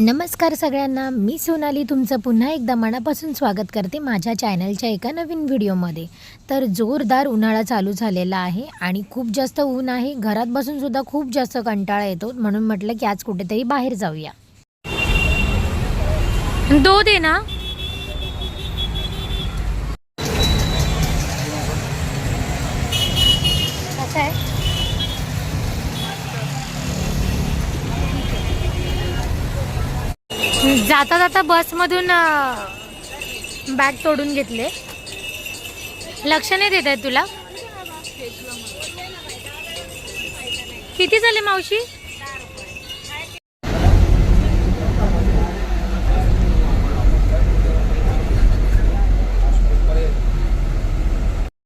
नमस्कार सगळ्यांना मी सोनाली तुमचं पुन्हा एकदा मनापासून स्वागत करते माझ्या चॅनलच्या एका नवीन व्हिडिओमध्ये. तर जोरदार उन्हाळा चालू झालेला आहे आणि खूप जास्त ऊन आहे घरात बसूनसुद्धा खूप जास्त कंटाळा येतो म्हणून म्हटलं की आज कुठेतरी बाहेर जाऊया. दो दे ना. जाता जाता बसमधून बॅग तोडून घेतले. लक्ष नाही देत आहे तुला? किती झाले मावशी?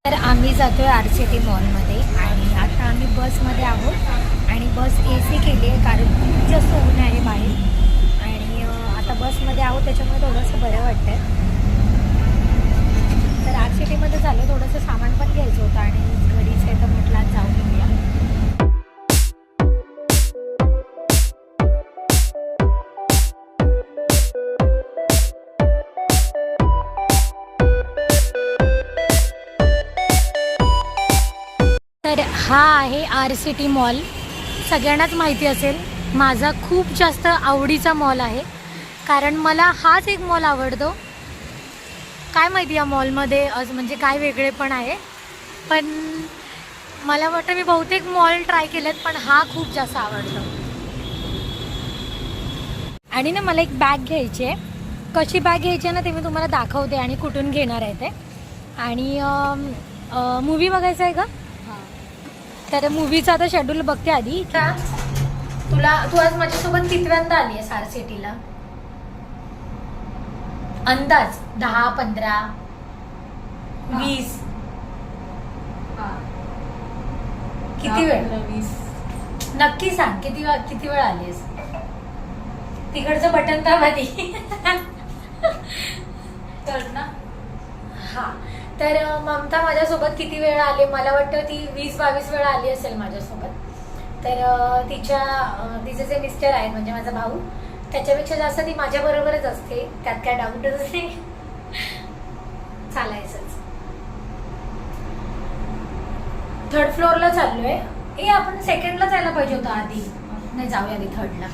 तर आम्ही जातोय आर सी टी मॉलमध्ये आणि आता आम्ही बसमध्ये आहोत आणि बस ए सी केली आहे कारण खूप जास्त ऊन आहे बाहेर. आता बसमध्ये आहोत त्याच्यामुळे थोडंसं बरं वाटतंय. तर आर सिटीमध्ये झालं थोडंसं सामान पण घ्यायचं होतं आणि घरीच आहे तर म्हटलं आज जाऊन घेऊया तर हा आहे आर सी टी मॉल. सगळ्यांनाच माहिती असेल माझा खूप जास्त आवडीचा मॉल आहे. कारण मला हाच एक मॉल आवडतो. काय माहिती या मॉलमध्ये म्हणजे काय वेगळे पण आहे. पण मला वाटतं मी बहुतेक मॉल ट्राय केलेत पण हा खूप जास्त आवडतो. आणि ना मला एक बॅग घ्यायची आहे. कशी बॅग घ्यायची आहे ना ते मी तुम्हाला दाखवते आणि कुठून घेणार आहे ते. आणि मूवी बघायचं आहे का? तर मूवीचं आता शेड्यूल बघते आधी. तुला तू आज माझ्यासोबत कितव्यांदा आली आहे सार सिटीला अंदाज दहा पंधरा वीस. किती वेळ? नक्की सांग किती वेळ किती वेळ आलीस? तिकडचं बटन दाब आधी हा. तर ममता माझ्यासोबत किती वेळ आली? मला वाटतं ती वीस बावीस वेळा आली असेल माझ्यासोबत. तर तिच्या तिचे जे मिस्टर आहेत म्हणजे माझा भाऊ त्याच्यापेक्षा जास्त ती माझ्या बरोबरच असते. त्यात काय डाऊटच असते. चालायचंच. थर्ड फ्लोअरला चाललोय. ए आपण सेकंडला जायला पाहिजे होतं आधी. नाही जाऊया आधी थर्डला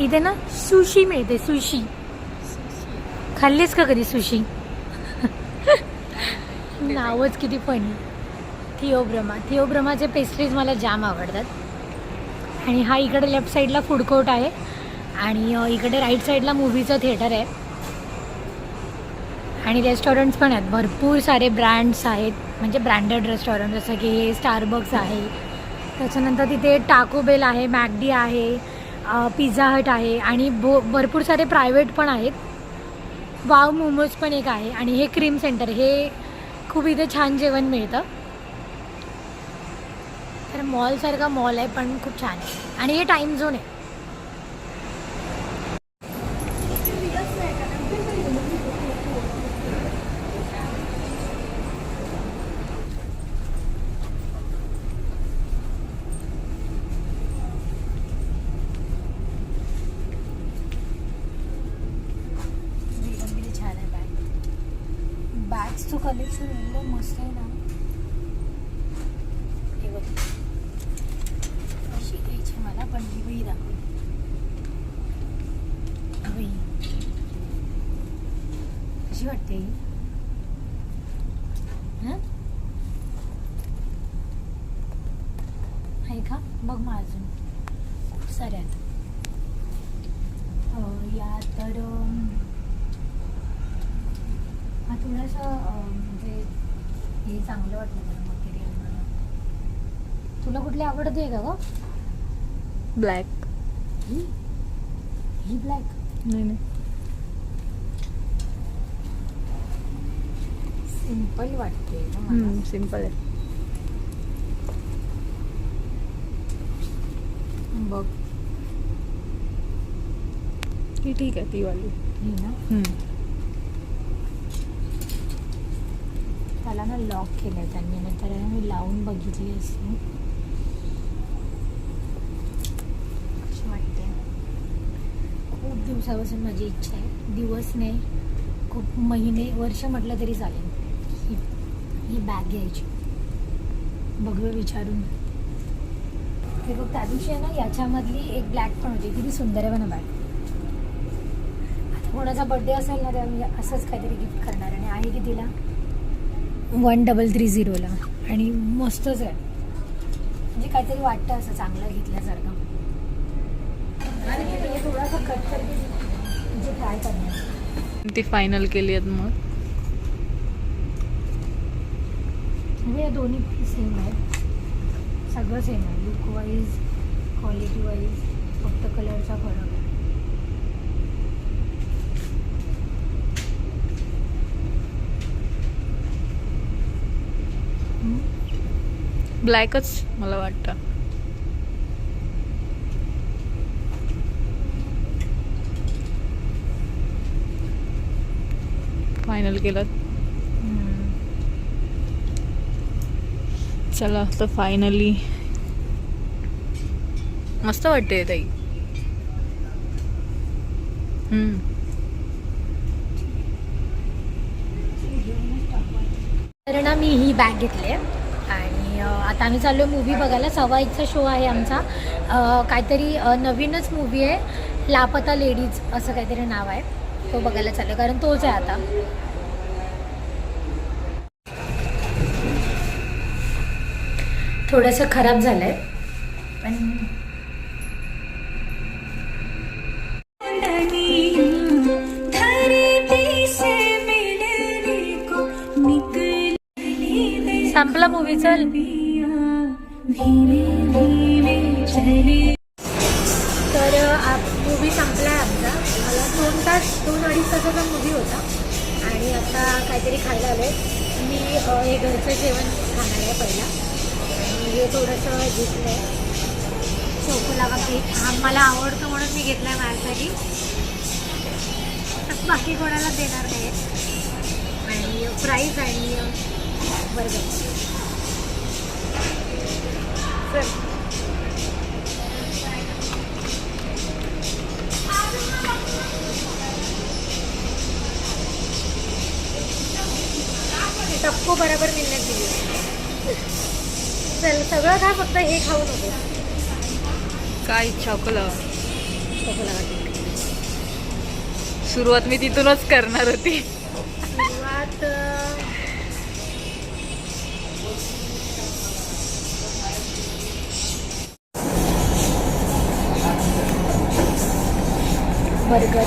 इथे ना सुशी मिळते सुशी खाल्लीस का कधी सुशी नावच किती फनी थिओब्रमा थिओब्रमाचे पेस्ट्रीज मला जाम आवडतात आणि हा इकडे लेफ्ट साईडला फूड कोर्ट आहे आणि इकडे राईट साईडला मूवीचं थिएटर आहे आणि रेस्टॉरंट्स पण आहेत भरपूर सारे ब्रँड्स आहेत म्हणजे ब्रँडेड रेस्टॉरंट जसं की हे स्टारबक्स आहे त्याच्यानंतर तिथे टाको बेल आहे मॅकडी आहे पिझ्झा हट आहे आणि भो भरपूर सारे प्रायव्हेट पण आहेत. वाव मोमोज पण एक आहे आणि हे क्रीम सेंटर हे खूप इथे छान जेवण मिळतं. तर मॉलसारखा मॉल आहे पण खूप छान आहे. आणि हे टाईम झोन आहे एकदम किती छान आहे बॅग बॅग्सचं कलेक्शन एकदम मस्त आहे ना हे बघ अशी घ्यायची मला पण ही बाई दाखव बाई कशी वाटते ही? हं? आहे का बघ मग अजून खूप साऱ्या या तर हा थोडासा म्हणजे हे चांगलं वाटलं मला मटेरियल मला तुला कुठली आवडते का ग? ब्लॅक ही? ही ब्लॅक नाही नाही. सिंपल वाटते ग मला. सिंपल आहे. बघ. ती ठीक आहे ती वाली. ही ना? त्याला ना लॉक केलंय त्यांनी नंतर मी लावून बघितली असते. अशी वाटते. खूप दिवसापासून माझी इच्छा आहे. दिवस नाही खूप महिने वर्ष म्हटलं तरी चालेल. ही ही बॅग घ्यायची. बघूया विचारून. हे बघ त्या दिवशी आहे ना याच्यामधली एक ब्लॅक पण होती. किती सुंदर आहे बघ बॅग आता कोणाचा बर्थडे असेल ना तेव्हा मी असंच काहीतरी गिफ्ट करणार आणि आहे की तिला? वन डबल थ्री झिरोला आणि मस्तच आहे. म्हणजे काहीतरी वाटतं असं चांगलं घेतल्यासारखं. थोडासा कट म्हणजे ट्राय करणार. ती फायनल केली आहेत मग. म्हणजे दोन्ही सेम आहेत. सगळं सेम आहे. लुक वाईज क्वालिटी वाईज फक्त कलरचा फरक आहे हम्म. ब्लॅकच मला वाटतं. फायनल केलं. चला तर फायनली मस्त वाटते ताई. तर ना मी ही बॅग घेतली आहे. आणि आता आम्ही चाललो आहे मूवी बघायला सवाईचा शो आहे आमचा. काहीतरी नवीनच मूवी आहे. लापता लेडीज असं काहीतरी नाव आहे. तो बघायला चाललो कारण तोच आहे आता. थोडंसं खराब झालं आहे पण चल. तर मूवी संपला आहे आमचा. मला दोन तास दोन अडीच तासाचा मूवी होता. आणि आता काहीतरी खायला आलो आहे मी हे घरचं जेवण खाणार आहे पहिला. हे थोडंसं घेतलं आहे चोकोलावा केक हा मला आवडतो म्हणून मी घेतला आहे माझ्यासाठी बाकी कोणाला देणार नाही आणि प्राईज आणि बर्गर बरं टप्पो बरोबर मिळण्यात दिली. चल सगळं खा फक्त हे खाऊ नको. काय चॉकला सुरुवात मी तिथूनच करणार होती. सुरुवात बर्गर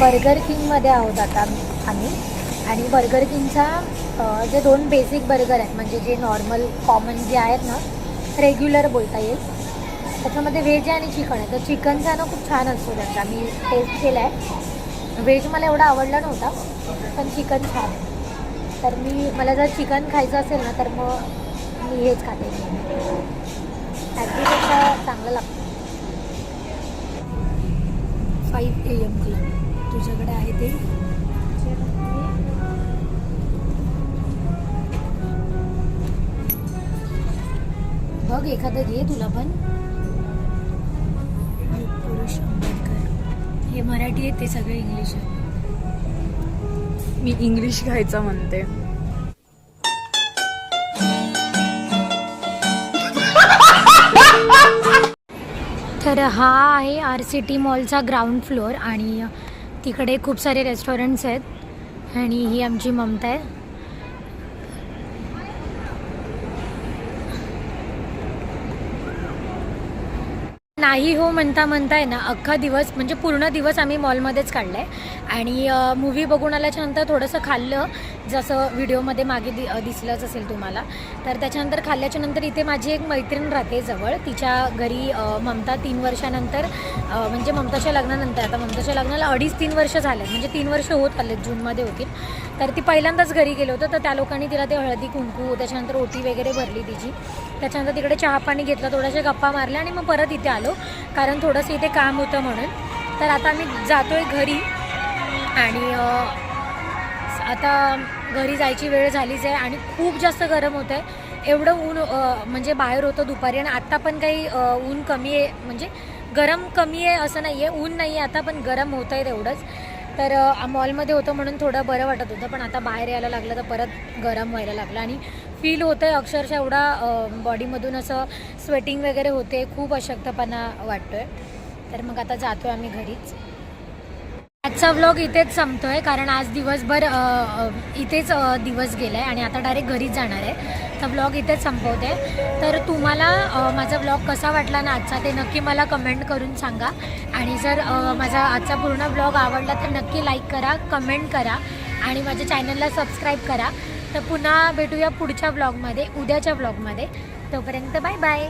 बर्गर किंगमध्ये आहोत आता आम्ही आणि बर्गर किंगचा जे दोन बेसिक बर्गर आहेत म्हणजे जे नॉर्मल कॉमन जे आहेत ना रेग्युलर बोलता येईल. त्याच्यामध्ये व्हेज आहे आणि चिकन आहे. तर चिकनचा ना खूप छान असतो त्याचा. मी टेस्ट केला आहे व्हेज मला एवढा आवडला नव्हता पण चिकन छान आहे. तर मी मला जर चिकन खायचं असेल ना तर मग मी हेच खाते. ॲग्रीपेक्षा चांगलं लागतं. फाईव्ह ए एम क्लब तुझ्याकडे आहे ते? बघ एखादं घे तुला पण. पुरुष आंबेडकर. हे मराठी आहे ते सगळे इंग्लिश आहे मी इंग्लिश घ्यायचं म्हणते. तर हा आहे आर सी टी मॉलचा ग्राउंड फ्लोअर आणि तिकडे खूप सारे रेस्टॉरंट्स आहेत. आणि ही आमची ममता आहे. नाही हो म्हणता म्हणताय ना अख्खा दिवस म्हणजे पूर्ण दिवस आम्ही मॉलमध्येच काढला आहे आणि मूवी बघून आल्याच्यानंतर थोडंसं खाल्लं जसं व्हिडिओमध्ये मागे दि दिसलंच असेल तुम्हाला तर त्याच्यानंतर खाल्ल्याच्या नंतर इथे माझी एक मैत्रीण राहते जवळ. तिच्या घरी ममता तीन वर्षानंतर म्हणजे ममताच्या लग्नानंतर आता ममताच्या लग्नाला अडीच तीन वर्ष झाले. म्हणजे तीन वर्ष होत आले जूनमध्ये होतील. तर ती पहिल्यांदाच घरी गेलो होतं. तर त्या लोकांनी तिला ते हळदी कुंकू त्याच्यानंतर ओटी वगैरे भरली तिची. त्याच्यानंतर तिकडे चहा पाणी घेतलं थोड्याशा गप्पा मारल्या आणि मग परत इथे आलो. कारण थोडंसं इथे काम होतं म्हणून. तर आता आम्ही जातोय घरी. आणि आता घरी जायची वेळ झालीच आहे आणि खूप जास्त गरम होतं आहे एवढं ऊन म्हणजे बाहेर होतं दुपारी आणि आत्ता पण काही ऊन कमी आहे म्हणजे गरम कमी आहे असं नाही आहे ऊन नाही आहे आता पण गरम होतं आहे तेवढंच. तर मॉलमध्ये होतं म्हणून थोडं बरं वाटत होतं पण आता बाहेर यायला लागलं तर परत गरम व्हायला लागलं आणि फील होतं आहे अक्षरशः एवढा बॉडीमधून असं स्वेटिंग वगैरे होते. खूप अशक्तपणा वाटतो आहे तर मग आता जातो आम्ही घरीच. आजचा व्लॉग इथेच संपतोय कारण आज दिवसभर इथेच दिवस गेला आहे आणि आता डायरेक्ट घरीच जाणार आहे. तर व्लॉग इथेच संपवते. तर तुम्हाला माझा व्लॉग कसा वाटला ना आजचा ते नक्की मला कमेंट करून सांगा. आणि जर माझा आजचा पूर्ण व्लॉग आवडला तर नक्की लाईक करा कमेंट करा आणि माझ्या चॅनलला सबस्क्राईब करा. तर पुन्हा भेटूया पुढच्या व्लॉगमध्ये उद्याच्या व्लॉगमध्ये तोपर्यंत बाय बाय